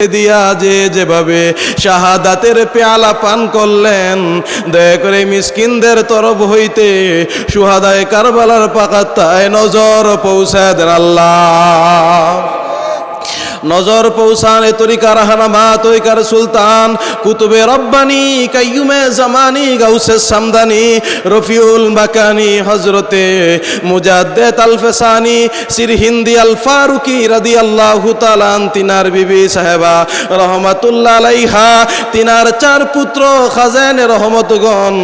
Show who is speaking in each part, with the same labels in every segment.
Speaker 1: দিয়া যে যেভাবে শাহাদাতের পেয়ালা পান করলেন, দয়া করে মিসকিনদের তরফ হইতে সুহাদায় কারবালার পাকাত্তায় নজর পৌঁছায় দেন আল্লাহ। নজর পৌঁছান এ তরিকা রাহানামা তরিকার সুলতান। কুতুবে রব্বানি কাইয়ুমে জামানি, গাউসে সামদানি, রফিউল মাকানি হজরতে মুজাদ্দেদ আল ফেসানি সির হিন্দি আল ফারুকি রাদি আল্লাহ তালান তিনার বিবি সাহেবা রহমাতুল্লাহ আলাইহা, তিনার চার পুত্র খাজান রহমতগণ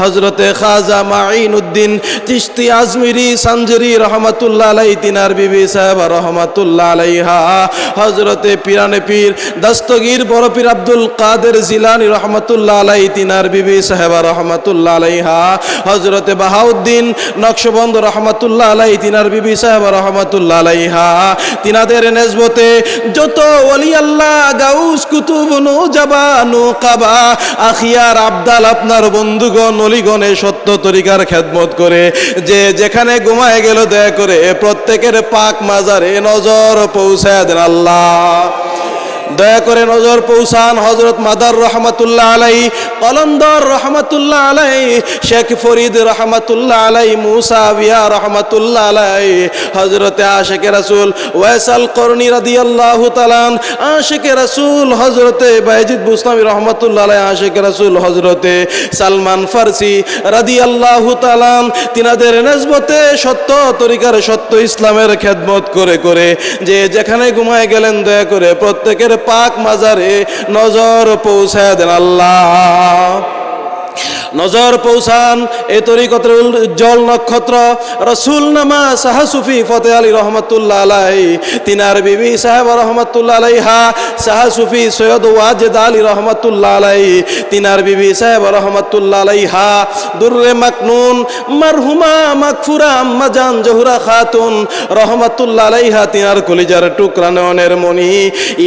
Speaker 1: হজরতে খাজা মাইন উদ্দিন চিস্তি আজমিরি সাঞ্জরি রহমাতুল্লাহ আলাই তিনার বিবি সাহেবা রহমাতুল্লাহ আলাইহা হজরতে পিরানে পীর দস্তগীর বড় পীর আব্দুল কাদের জিলানি রহমতুল্লাহ আলাই তিনার বিবি সাহেবা রহমতুল্লাহ আলাইহা হজরতে বাহাউদ্দিন নকশবন্দ রহমতুল্লাহ আলাই তিনার বিবি সাহেবা রহমতুল্লাহ আলাইহা, তিনাদের নেজবতে যত ওলি আল্লাহ, গাউস, কুতুব, নু জাবা কাবা, আখিয়ার আবদাল আপনার বন্ধুগণ, অলিগণে সত্য তরিকার খেদমত করে, যে যেখানে ঘুমায় গেল দয়া করে প্রত্যেকের পাক মাজারে নজর পৌঁছায় দেন আল্লাহ। Ah. দয়া করে নজর পৌঁছান হজরত মাদার রহমতুল্লাহ আলাই, কলন্দর রহমতুল্লাহ আলাই, শেখ ফরিদ রহমতুল্লাহ আলাই, মুসা বিয়া রহমতুল্লাহ আলাই হজরতে আশেকে রাসুল ওয়াইসাল করণী রাদি আল্লাহ তালান আশেকে রাসুল হজরতে বাইজিদ বুসলামী রহমতুল্লাহ আলাই আশেকে রাসুল হজরতে সালমান ফার্সি রাদি আল্লাহ তালান তিনাদের নেজবতে সত্য, তরিকার সত্য ইসলামের খেদমত করে করে যে যেখানে ঘুমায় গেলেন দয়া করে প্রত্যেকের পাক মাজারে নজর পৌঁছায় দেন আল্লাহ। নজর পৌঁছান। এ তরিকতের উজ্জ্বল নক্ষত্র রসুল নামা সাহাসুফি ফতে আলী রহমতুল্লাহ আলাই তিনার বিবি সাহেব রহমতুল্লাহ আলাইহা সাহাসুফি সৈয়দ ওয়াজেদ আলী রহমতুল্লাহ আলাই তিনার বিবি সাহেব রহমতুল্লাহ আলাইহা, দুর্রে মাকনুন, মারহুমা মাকফুরা, আম্মা জান জহুরা খাতুন, রহমতুল্লাহ আলাইহা, তিনার কলিজার টুকরা নয়নের মণি,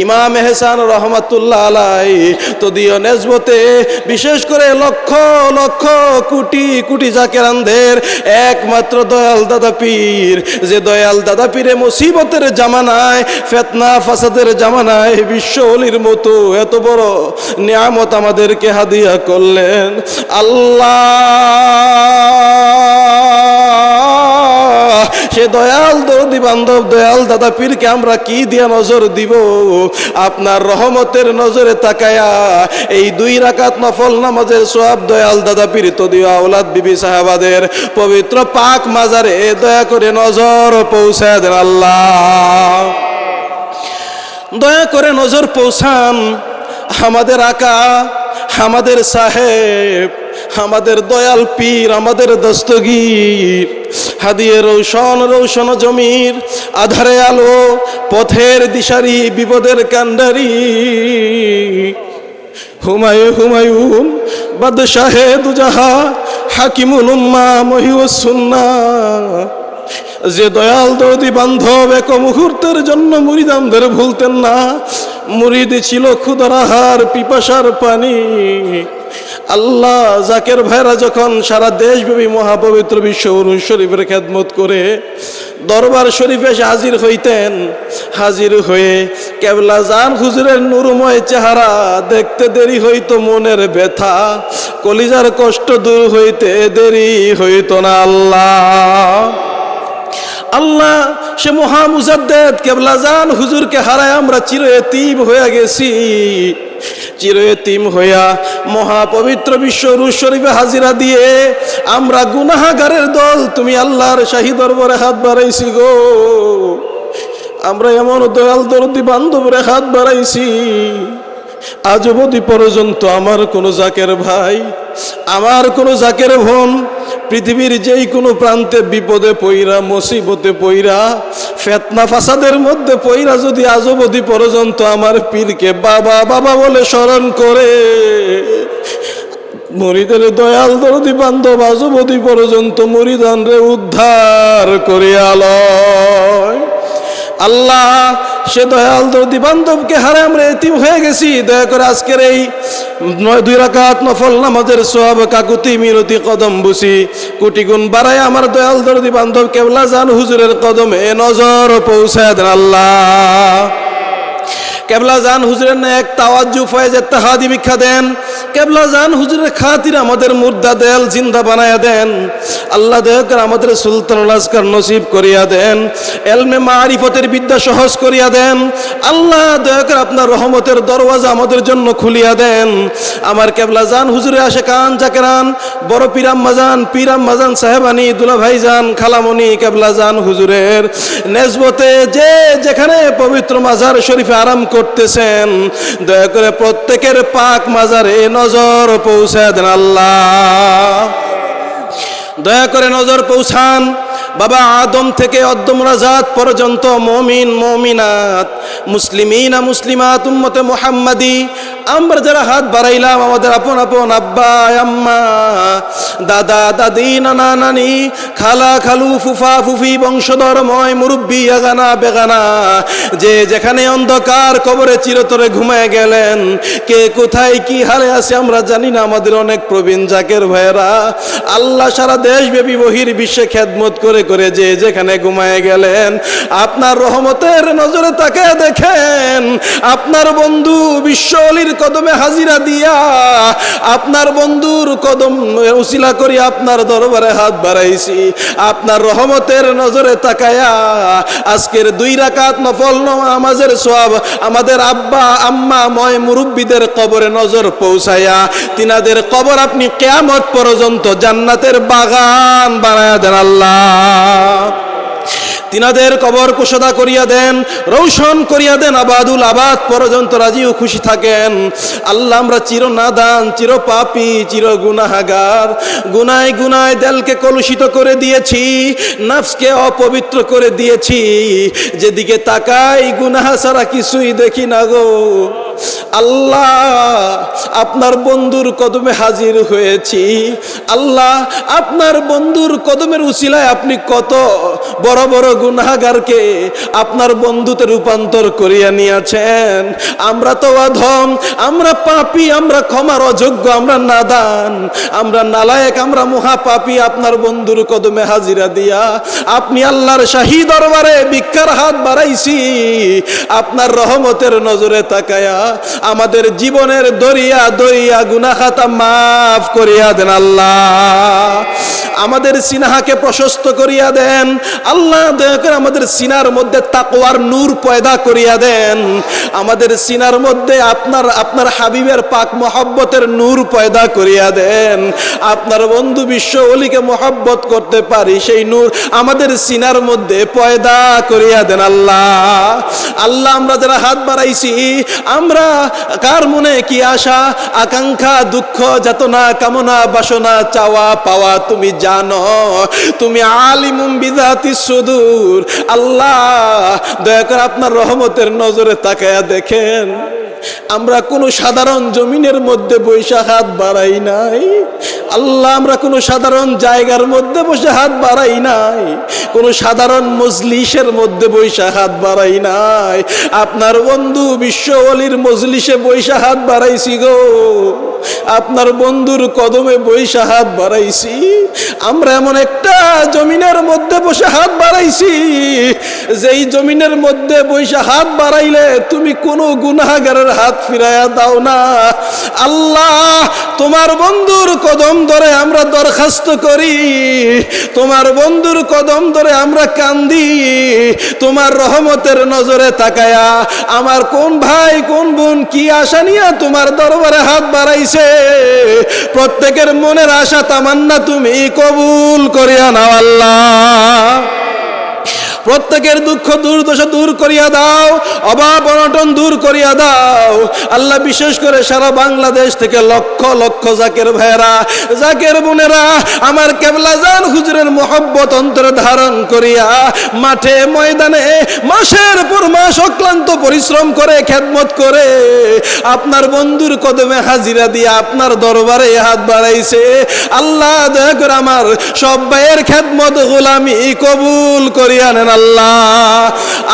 Speaker 1: ইমাম এহসান রহমতুল্লাহ আলাই তো দিও নেজবতে বিশেষ করে লক্ষ লক্ষ কোটি কোটি জাকেরানদের একমাত্র দয়াল দাদা পীর। যে দয়াল দাদা পীরে মুসিবতের জামানায়, ফেতনা ফাসাদের জামানায় বিশ্ব অলির মতো এত বড় নিয়ামত আমাদেরকে হাদিয়া করলেন। আল্লাহ সে দয়াল দরদি বান্ধব, দয়াল দাদা পীরকে আমরা কি দিয়ে নজর দিব? আপনার রহমতের নজরে তাকায়া এই দুই রাকাত নফল নামাজের সব দয়াল দাদা পীর তো দিও আওলাদ বিবি সাহাবাদের পবিত্র পাক মাজারে দয়া করে নজর পৌঁছায় দেন আল্লাহ। দয়া করে নজর পৌঁছান। আমাদের আকা, আমাদের সাহেব, আমাদের দয়াল পীর, আমাদের দস্তগীর। হাদিয়ে রৌশন রৌশন জমির আধারে আলো, পথের দিশারি, বিপদের কান্ডারি হুমায়ু, হুমায়ুন, বাদশাহে দুজাহা, হাকিমুল উম্মা মহিউসুন্না যে দয়াল দৌদি বান্ধব এক মুহূর্তের জন্য মুরিদামদের ভুলতেন না, মুরিদ ছিল ক্ষুদরাহার পিপাসার পানি। আল্লাহ জাকের ভাইরা যখন সারা দেশব্যাপী মহাপবিত্র বিশ্ব অরুণ শরীফের খেদমত করে দরবার শরীফে এসে হাজির হইতেন, হাজির হয়ে কেবলা জান হুজুরের নুরময় চেহারা দেখতে দেরি হইতো মনের ব্যথা, কলিজার কষ্ট দূর হইতে দেরি হইতো না আল্লাহ। আল্লাহ সে মহা মুজাদ্দেদ কেবলা জান হুজুরকে হারায় আমরা চির এতিম হয়ে গেছি। চির এতিম হইয়া মহা পবিত্র বিশ্ব রুশ শরীফে হাজিরা দিয়ে আমরা গুনাহাগারের দল, তুমি আল্লাহর শাহী দরবারে হাত বাড়াইছি গো। আমরা এমন দয়াল দরদি বান্ধবরে হাত বাড়াইছি, আজ অবধি পর্যন্ত আমার কোনো জাকের ভাই, আমার কোনো জাকের বোন পৃথিবীর যেই কোনো প্রান্তে বিপদে পইরা, মুসিবতে পইরা, ফেতনা ফাসাদের মধ্যে পইরা যদি আজ পর্যন্ত আমার পীরকে বাবা বাবা বলে স্মরণ করে মরিদের দয়াল দরদি বান্ধব আজ পর্যন্ত মরিদান রে উদ্ধার করিয়ালয় আল্লাহ সে দয়াল দৌদি বান্ধবকে হারে আমরা এতিম হয়ে গেছি। দয়া করে আজকের এই দুই রাকাত নফল নামাজের সব কাকুতি মিনতি কদম বুসি। কোটি গুণ বাড়ায় আমার দয়াল দরদি বান্ধব কেবলা জান হুজুরের কদমে নজর পৌঁছায় আল্লাহ। কেবলা জান হুজুরের না এক তাওয়াজ্জু ফয়েজের তাহাদি ভিক্ষা দেন। কেবলা জান হুজুরের খাতির আমাদের মুর্দা দেল জিন্দা বানায়া দেন। আল্লাহ দেহকার আমাদের সুলতানুল আসকার নসিব করিয়া দেন। এলমে মারিফতের বিদ্যা সহজ করিয়া দেন। আল্লাহ দয়াকর আপনার রহমতের দরওয়াজা আমাদের জন্য খুলিয়া দেন। আমার কেবলা জান হুজুরে আসে কান জাকেরান বড় পিরাম মাজান পিরাম মাজান সাহেবানি দুলা ভাইজান খালামণি কেবলা জান হুজুরের নেজবতে যে যেখানে পবিত্র মাজার শরীফে আরাম করতেছেন, দয়া করে প্রত্যেকের পাক মাজারে নজর পৌঁছে দেন আল্লাহ। দয়া করে নজর পৌঁছান, বাবা আদম থেকে অদ্দমরাজাত পর্যন্ত মমিন, মমিনাত, মুসলিমিনা, মুসলিমাত, উম্মতে মোহাম্মদি আমরা যারা হাত বাড়াইলাম, আমাদের আপন আপন আব্বা, আম্মা, দাদা, দাদি, নানা, নানি, খালা, খালু, ফুফা, ফুফি বংশধরময় মুরব্বী, আগানা, বেগানা, যে যেখানে অন্ধকার কবরে চিরতরে ঘুমায় গেলেন, কে কোথায়, কি হালে আছে আমরা জানি না, আমাদের অনেক প্রবীণ জাকের ভাইয়েরা। আল্লাহ সারা দেশব্যাপী বহির বিশ্বে খেদমত করে করে যে যেখানে ঘুমায় গেলেন, আপনার রহমতের নজরে তাকে দেখেন। আপনার বন্ধু বিশ্বলির কদমে হাজিরা দিয়া আপনার বন্ধুর কদম উসিলা করি আপনার দরবারে হাত বাড়াইছি। আপনার রহমতের নজরে তাকায়া আজকের দুই রাকাত নফল নামাজের সব আমাদের আব্বা, আম্মা ময় মুরব্বীদের কবরে নজর পৌঁছায়া তিনাদের কবর আপনি কেয়ামত পর্যন্ত জান্নাতের বাগান বানায় দেন আল্লাহ। তিনাদের কবর কুশদা করিয়া দেন রৌশন করিয়া দেন, আবাদুল আবাদ পর্যন্ত রাজি ও খুশি থাকেন। আল্লাহ আমরা চির নাদান চির পাপি চির গুনাহাগার গুনায় গুনায় দেলকে কলুষিত করে দিয়েছি, নাফসকে অপবিত্র করে দিয়েছি। যেদিকে তাকাই, গুনাহা ছাড়া কিছুই দেখি না গো। আল্লাহ, আপনার বন্ধুর কদমে হাজির হয়েছি। আল্লাহ, আপনার বন্ধুর কদমের উচিলায় আপনি কত বড় বড় গুনাগারকে আপনার বন্ধুতে রূপান্তর করিয়া নিয়েছেন। আমরা তো অধম, আমরা পাপি, আমরা ক্ষমার অযোগ্য, আমরা নাদান, আমরা নালায়েক, আমরা মহাপাপি, আপনার বন্ধুর কদমে হাজিরা দিয়া আপনি আল্লাহর শাহী দরবারে ভিক্ষার হাত বাড়াইছি। আপনার রহমতের নজরে তাকায়া আমাদের জীবনের দরিয়া দরিয়া গুনাখাতা মাফ করিয়া দেন আল্লাহ। আমাদের সিনাহাকে প্রশস্ত করিয়া দেন। আল্লাহ দয়া করে আমাদের সিনার মধ্যে তাকওয়ার নূর পয়দা করিয়া দেন। আমাদের সিনার মধ্যে আপনার আপনার হাবিবের পাক মহব্বতের নূর পয়দা করিয়া দেন। আপনার বন্ধু বিশ্ব অলিকে মহব্বত করতে পারি, সেই নূর আমাদের সিনার মধ্যে পয়দা করিয়া দেন আল্লাহ। আল্লাহ, আমরা যারা হাত বাড়াইছি, আমরা কার মনে কি আশা, আকাঙ্ক্ষা, দুঃখ, যাতনা, কামনা, বাসনা, চাওয়া, পাওয়া, তুমি জানো তুমি আলিমুম বিদাতি সুদূর। আল্লাহ দয়া করে আপনার রহমতের নজরে তাকায়া দেখেন। আমরা কোনো সাধারণ জমিনের মধ্যে বৈশা হাত বাড়াই নাই। আল্লাহ, আমরা কোনো সাধারণ জায়গার মধ্যে বসে হাত বাড়াই নাই। কোনো সাধারণ মজলিসের মধ্যে বৈশা হাত বাড়াই নাই। আপনার বন্ধু বিশ্ব অলির মজলিসে বৈশা হাত বাড়াইছি গো। আপনার বন্ধুর কদমে বৈশা হাত বাড়াইছি। আমরা এমন একটা জমিনের মধ্যে বসে হাত বাড়াইছি, যেই জমিনের মধ্যে বৈশা হাত বাড়াইলে তুমি কোনো গুনাগারের হাত ফিরাইয়া দাও না। আল্লাহ, তোমার বন্ধুর কদম ধরে আমরা দরখাস্ত করি। তোমার বন্ধুর কদম ধরে আমরা কান্দি। তোমার রহমতের নজরে তাকায়া আমার কোন ভাই, কোন বোন কি আশা নিয়ে তোমার দরবারে হাত বাড়াইছে? প্রত্যেকের মনের আশা তামান্না তুমি কবুল করিয়া নাও আল্লাহ। প্রত্যেকের দুঃখ, দুর্দশা দূর করিয়া দাও, অভাব অনটন দূর করিয়া দাও। আল্লাহ বিশেষ করে সারা বাংলাদেশ থেকে লক্ষ লক্ষ জাকের ভাইয়েরা, জাকের বোনেরা, আমার কেবলা জান হুজুরের মোহব্বত অন্তরে ধারণ করিয়া মাঠে, ময়দানে, মাসের পর মাস অক্লান্ত পরিশ্রম করে, খেদমত করে আপনার বন্ধুর কদমে হাজিরা দিয়ে আপনার দরবারে হাত বাড়াইছে। আল্লাহ দয়া করে আমার সব ভাইয়ের খেদমত গোলামি কবুল করিয়া নেন আল্লাহ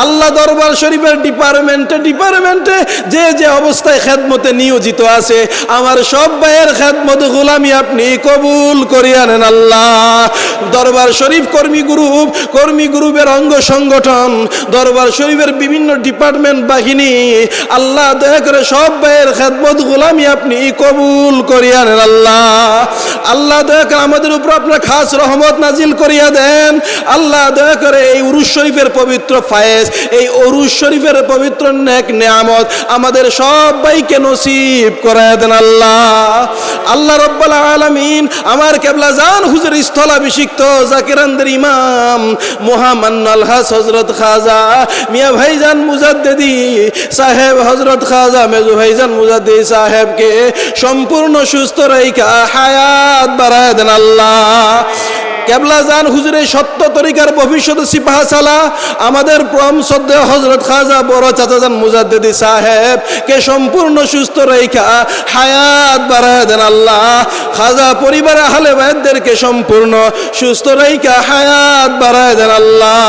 Speaker 1: আল্লাহ দরবার শরীফের ডিপার্টমেন্টে ডিপার্টমেন্টে যে যে অবস্থায় খেদমতে নিয়োজিত আছে, আমার সব ভাইয়ের খেদমত গোলামি আপনি কবুল করিয়া নেন আল্লাহ। দরবার শরীফ কর্মী গ্রুপ, কর্মী গ্রুপের অঙ্গ সংগঠন, দরবার শরীফের বিভিন্ন ডিপার্টমেন্ট বাহিনী, আল্লাহ দয়া করে সব ভাইয়ের খেদমত গোলামি আপনি কবুল করিয়া নেন আল্লাহ। আল্লাহ দয়া করে আমাদের উপর আপনার খাস রহমত নাজিল করিয়া দেন। আল্লাহ দয়া করে এই উরুস শরীফের পবিত্র ফায়েজ এই অরুস শরীফের পবিত্র নেক নেয়ামত আমাদের সবাইকে নসিব করায় দেন আল্লাহ। আল্লাহ রব্বাল আলামিন আমার কেবলা জান হুজুর স্থলাভিষিক্ত জাকিরানদের ইমাম মোহাম্মদ আলহাস হজরত খাজা, মিয়া ভাইজান মুজাদ্দেদি সাহেব হজরত খাজা, মেজু ভাইজান মুজাদ্দি সাহেবকে সম্পূর্ণ সুস্থ রেখা হায়াত বাড়ায় দেন আল্লাহ। কেবলা জান হুজুরের সত্য তরিকার ভবিষ্যৎ সিপাহ সালা, আমাদের প্রম শ্রদ্ধা হজরত খাজা বড় চাচাজান মুজাদ্দিদি সাহেব, কে সম্পূর্ণ সুস্থ রেখা হায়াত বাড়ায় দেন আল্লাহ। খাজা পরিবার আহলে ভাইদেরকে সম্পূর্ণ সুস্থ রেখা হায়াত বাড়ায় দেন আল্লাহ।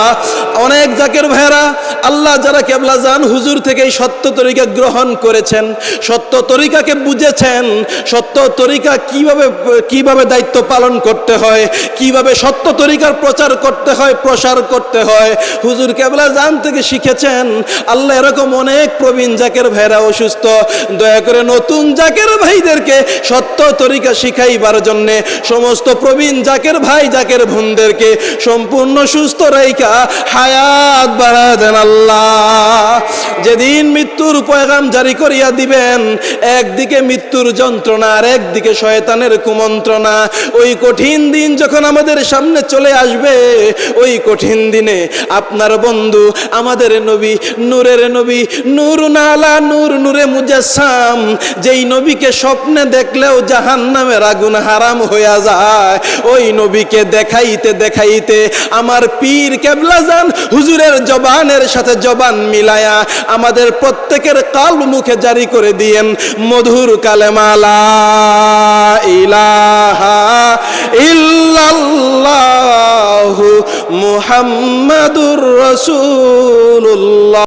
Speaker 1: অনেক জাকের ভাইরা আল্লাহ যারা কেবলা জান হুজুর থেকে সত্য তরিকা গ্রহণ করেছেন, সত্য তরিকাকে বুঝেছেন, সত্য তরিকা কীভাবে কীভাবে দায়িত্ব পালন করতে হয়, কীভাবে সত্য তরিকার প্রচার করতে হয়, প্রসার করতে হয়? হুজুর কেবলা জান থেকে শিখেছেন, আল্লাহ এরকম অনেক প্রবীণ জাকের ভাইরা অসুস্থ। দয়া করে নতুন জাকের ভাইদেরকে সত্য তরিকা শিখাইবার জন্যে সমস্ত প্রবীণ জাকের ভাই, জাকের বোনদেরকে সম্পূর্ণ সুস্থ রেখা হায়াত বাড়া দেন আল্লাহ। যেদিন মৃত্যুর পয়গাম জারি করিয়া দিবেন, একদিকে মৃত্যুর যন্ত্রণা আর একদিকে শয়তানের কুমন্ত্রণা। ওই কঠিন দিন যখন আমাদের সামনে চলে আসবে, ওই কঠিন দিনে আপনার বন্ধু, আমাদের নবী, নূরের নবী, নূর নালা, নূর নূরে মুজাসাম যেই নবীকে স্বপ্নে দেখলেও জাহান নামের আগুন হারাম হইয়া যায়, ওই নবীকে দেখাইতে দেখাইতে আমার পীর কেবলা যান হুজুরের জবানের সাথে জবান মিলায়া আমাদের প্রত্যেকের কাল মুখে জারি করে দিয়েন মধুর কালেমালা ইলাহা ইল্লাল্লাহু মুহাম্মাদুর রাসূলুল্লাহ।